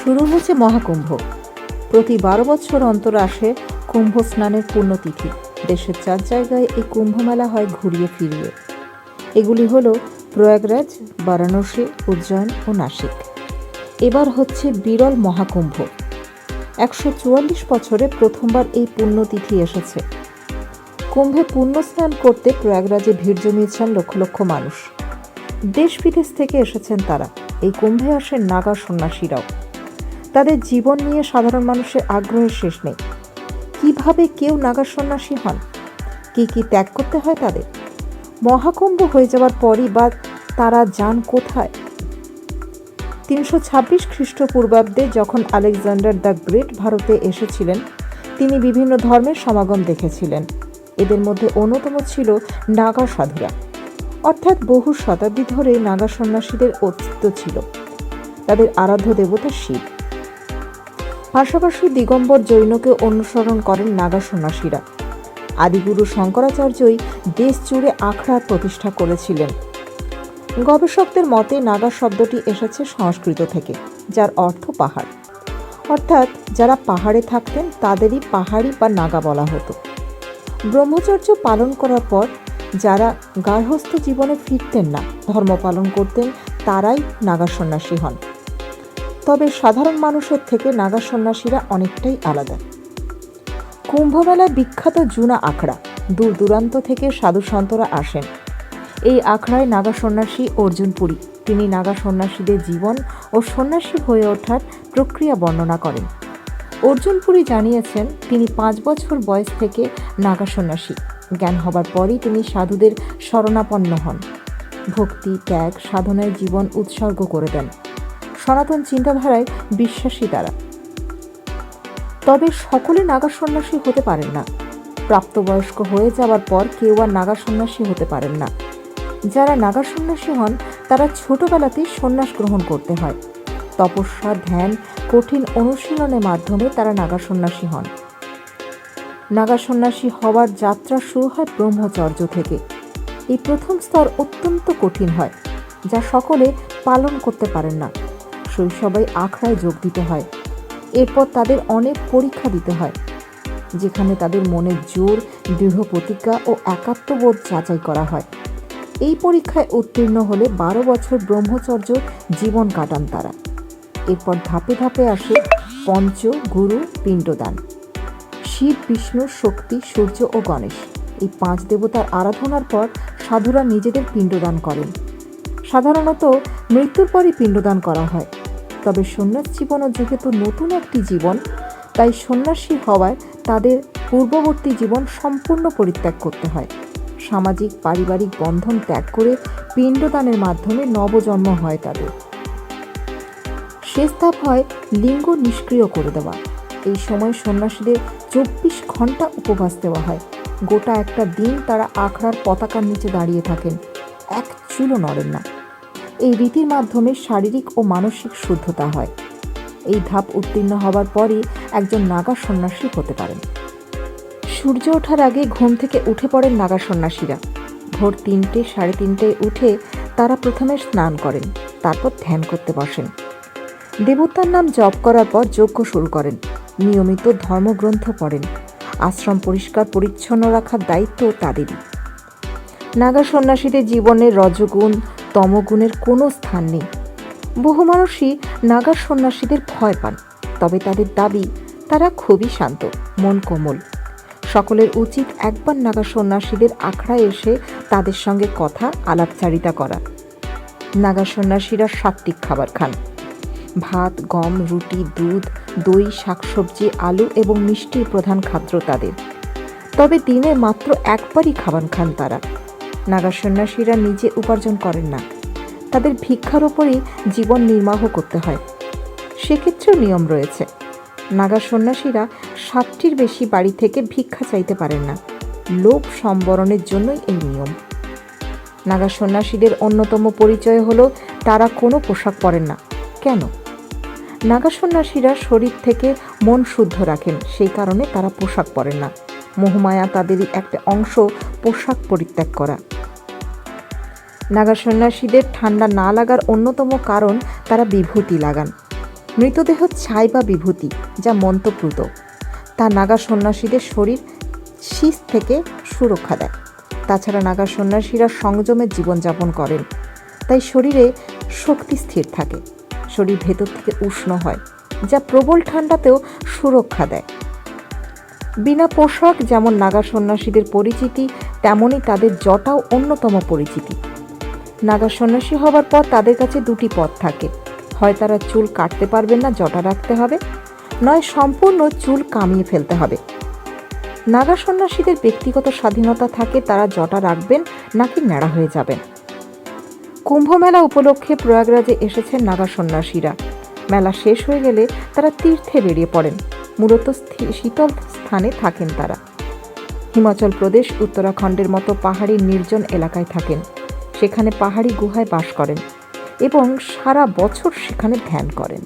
শুরু হচ্ছে মহাকুম্ভ। প্রতি বারো বছর অন্তর আসে কুম্ভ স্নানের পুণ্যতিথি দেশের চার জায়গায় এই কুম্ভ মেলা হয় ঘুরিয়ে ফিরিয়ে। এগুলি হল প্রয়াগরাজ, বারাণসী, উজ্জয়ন ও নাসিক। এবার হচ্ছে বিরল মহাকুম্ভ। একশো চুয়াল্লিশ বছরে প্রথমবার এই পুণ্যতিথি এসেছে। কুম্ভে পুণ্য স্নান করতে প্রয়াগরাজে ভিড় জমিয়েছেন লক্ষ লক্ষ মানুষ। দেশ বিদেশ থেকে এসেছেন তারা। এই কুম্ভে আসেন নাগা সন্ন্যাসীরাও। তাদের জীবন নিয়ে সাধারণ মানুষের আগ্রহের শেষ নেই। কীভাবে কেউ নাগা সন্ন্যাসী হন? কি কি ত্যাগ করতে হয় তাদের? মহাকুম্ভ হয়ে যাওয়ার পরই বা তারা যান কোথায়? তিনশো ছাব্বিশ খ্রিস্টপূর্বাব্দে যখন আলেকজান্ডার দ্য গ্রেট ভারতে এসেছিলেন, তিনি বিভিন্ন ধর্মের সমাগম দেখেছিলেন। এদের মধ্যে অন্যতম ছিল নাগা সাধুরা। অর্থাৎ বহু শতাব্দী ধরে নাগা সন্ন্যাসীদের অস্তিত্ব ছিল। তাদের আরাধ্য দেবতা শিব। পাশাপাশি দিগম্বর জৈনকে অনুসরণ করেন নাগা সন্ন্যাসীরা আদিগুরু শঙ্করাচার্যই দেশ জুড়ে আখড়ার প্রতিষ্ঠা করেছিলেন। গবেষকদের মতে নাগা শব্দটি এসেছে সংস্কৃত থেকে, যার অর্থ পাহাড়। অর্থাৎ যারা পাহাড়ে থাকতেন তাদেরই পাহাড়ি বা নাগা বলা হতো। ব্রহ্মচর্য পালন করার পর যারা গার্হস্থ জীবনে ফিরতেন না, ধর্ম পালন করতেন, তারাই নাগা সন্ন্যাসী হন। তবে সাধারণ মানুষের থেকে নাগা সন্ন্যাসীরা অনেকটাই আলাদা। কুম্ভমেলায় বিখ্যাত জুনা আখড়া দূর দূরান্ত থেকে সাধু সন্তরা আসেন। এই আখড়ায় নাগা সন্ন্যাসী অর্জুন পুরী। তিনি নাগা সন্ন্যাসীদের জীবন ও সন্ন্যাসী হয়ে ওঠার প্রক্রিয়া বর্ণনা করেন। অর্জুন পুরী জানিয়েছেন, তিনি পাঁচ বছর বয়স থেকে নাগা সন্ন্যাসী। জ্ঞান হবার পরই তিনি সাধুদের শরণাপন্ন হন। ভক্তি, ত্যাগ, সাধনায় জীবন উৎসর্গ করে দেন। সনাতন চিন্তাধারায় বিশ্বাসী তারা। তবে সকলে নাগা সন্ন্যাসী হতে পারেন না। প্রাপ্তবয়স্ক হয়ে যাওয়ার পর কেউ আর নাগা সন্ন্যাসী হতে পারেন না। যারা নাগা সন্ন্যাসী হন, তারা ছোটবেলাতেই সন্ন্যাস গ্রহণ করতে হয়। তপস্যা, ধ্যান, কঠিন অনুশীলনের মাধ্যমে তারা নাগা সন্ন্যাসী হন। নাগা সন্ন্যাসী হওয়ার যাত্রা শুরু হয় ব্রহ্মচর্য থেকে। এই প্রথম স্তর অত্যন্ত কঠিন হয়, যা সকলে পালন করতে পারেন না। শৈশবাই আখড়ায় যোগ দিতে হয়। এরপর তাদের অনেক পরীক্ষা দিতে হয়, যেখানে তাদের মনের জোর, দৃঢ় প্রতিজ্ঞা ও একাত্মবোধ যাচাই করা হয়। এই পরীক্ষায় উত্তীর্ণ হলে বারো বছর ব্রহ্মচর্য জীবন কাটান তারা। এরপর ধাপে ধাপে আসে পঞ্চ, গুরু, পিণ্ডদান। শিব, বিষ্ণু, শক্তি, সূর্য ও গণেশ। এই পাঁচ দেবতার আরাধনার পর সাধুরা নিজেদের পিণ্ডদান করেন। সাধারণত মৃত্যুর পরই পিণ্ডদান করা হয়। তবে সন্ন্যাস জীবন জীবনও যেহেতু নতুন একটি জীবন, তাই সন্ন্যাসী হওয়ায় তাদের পূর্ববর্তী জীবন সম্পূর্ণ পরিত্যাগ করতে হয়। সামাজিক, পারিবারিক বন্ধন ত্যাগ করে পিণ্ডদানের মাধ্যমে নবজন্ম হয় তাদের। শেষ ধাপ হয় লিঙ্গ নিষ্ক্রিয় করে দেওয়া। এই সময় সন্ন্যাসীদের চব্বিশ ঘণ্টা উপবাস দেওয়া হয়। গোটা একটা দিন তারা আখড়ার পতাকার নিচে দাঁড়িয়ে থাকেন। এক চুলও নড়েন না। এই রীতির মাধ্যমে শারীরিক ও মানসিক শুদ্ধতা হয়। এই ধাপ উত্তীর্ণ হবার পরই একজন নাগা সন্ন্যাসী হতে পারেন। সূর্য ওঠার আগে ঘুম থেকে উঠে পড়েন নাগা সন্ন্যাসীরা। ভোর তিনটে, সাড়ে তিনটেয় উঠে তারা প্রথমে স্নান করেন, তারপর ধ্যান করতে বসেন। দেবতার নাম জপ করার পর যজ্ঞ শুরু করেন। নিয়মিত ধর্মগ্রন্থ পড়েন। আশ্রম পরিষ্কার পরিচ্ছন্ন রাখার দায়িত্ব তাদেরই। নাগা সন্ন্যাসীদের জীবনে রজগুণ তমগুণের কোনো স্থান নেই। বহু মানুষই নাগা সন্ন্যাসীদের ভয় পান, তবে তাদের দাবি, তারা খুবই শান্ত, মন কোমল। সকলের উচিত একবার নাগা সন্ন্যাসীদের আখড়ায় এসে তাদের সঙ্গে কথা, আলাপচারিতা করা। নাগা সন্ন্যাসীরা সাত্ত্বিক খাবার খান। ভাত, গম, রুটি, দুধ, দই, শাকসবজি, আলু এবং মিষ্টির প্রধান খাদ্য তাদের। তবে দিনে মাত্র একবারই খাবার খান তারা। নাগা সন্ন্যাসীরা নিজে উপার্জন করেন না। তাদের ভিক্ষার ওপরেই জীবন নির্বাহ করতে হয়। সেক্ষেত্রেও নিয়ম রয়েছে। নাগা সন্ন্যাসীরা সাতটির বেশি বাড়ি থেকে ভিক্ষা চাইতে পারেন না। লোভ সম্বরণের জন্যই এই নিয়ম। নাগা সন্ন্যাসীদের অন্যতম পরিচয় হলো, তারা কোনো পোশাক পরেন না। কেন? নাগা সন্ন্যাসীরা শরীর থেকে মন শুদ্ধ রাখেন, সেই কারণে তারা পোশাক পরেন না। মোহমায়া তাদেরই একটা অংশ পোশাক পরিত্যাগ করা। নাগা সন্ন্যাসীদের ঠান্ডা না লাগার অন্যতম কারণ তারা বিভূতি লাগান। মৃতদেহ ছাই বা বিভূতি, যা মন্ত্রপ্রুত। তা নাগা সন্ন্যাসীদের শরীর শীষ থেকে সুরক্ষা দেয়। তাছাড়া নাগা সন্ন্যাসীরা সংযমে জীবনযাপন করেন। তাই শরীরে শক্তি স্থির থাকে। শরীর ভেতর থেকে উষ্ণ হয়, যা প্রবল ঠান্ডাতেও সুরক্ষা দেয়। বিনা পোশাক যেমন নাগা সন্ন্যাসীদের পরিচিতি তেমনই তাদের জটাও অন্যতম পরিচিতি। নাগা সন্ন্যাসী হবার পর তাদের কাছে দুটি পথ থাকে। হয় তারা চুল কাটতে পারবেন না, জটা রাখতে হবে, নয় সম্পূর্ণ চুল কামিয়ে ফেলতে হবে। নাগা সন্ন্যাসীদের ব্যক্তিগত স্বাধীনতা থাকে, তারা জটা রাখবেন নাকি ন্যাড়া হয়ে যাবেন। কুম্ভ মেলা উপলক্ষে প্রয়াগরাজে এসেছেন নাগা সন্ন্যাসীরা। মেলা শেষ হয়ে গেলে তারা তীর্থে বেরিয়ে পড়েন। মূলত শীতল স্থানে থাকেন তারা। হিমাচল প্রদেশ উত্তরাখণ্ডের মতো পাহাড়ি নির্জন এলাকায় থাকেন। সেখানে পাহাড়ি গুহায় বাস করেন এবং সারা বছর সেখানে ধ্যান করেন।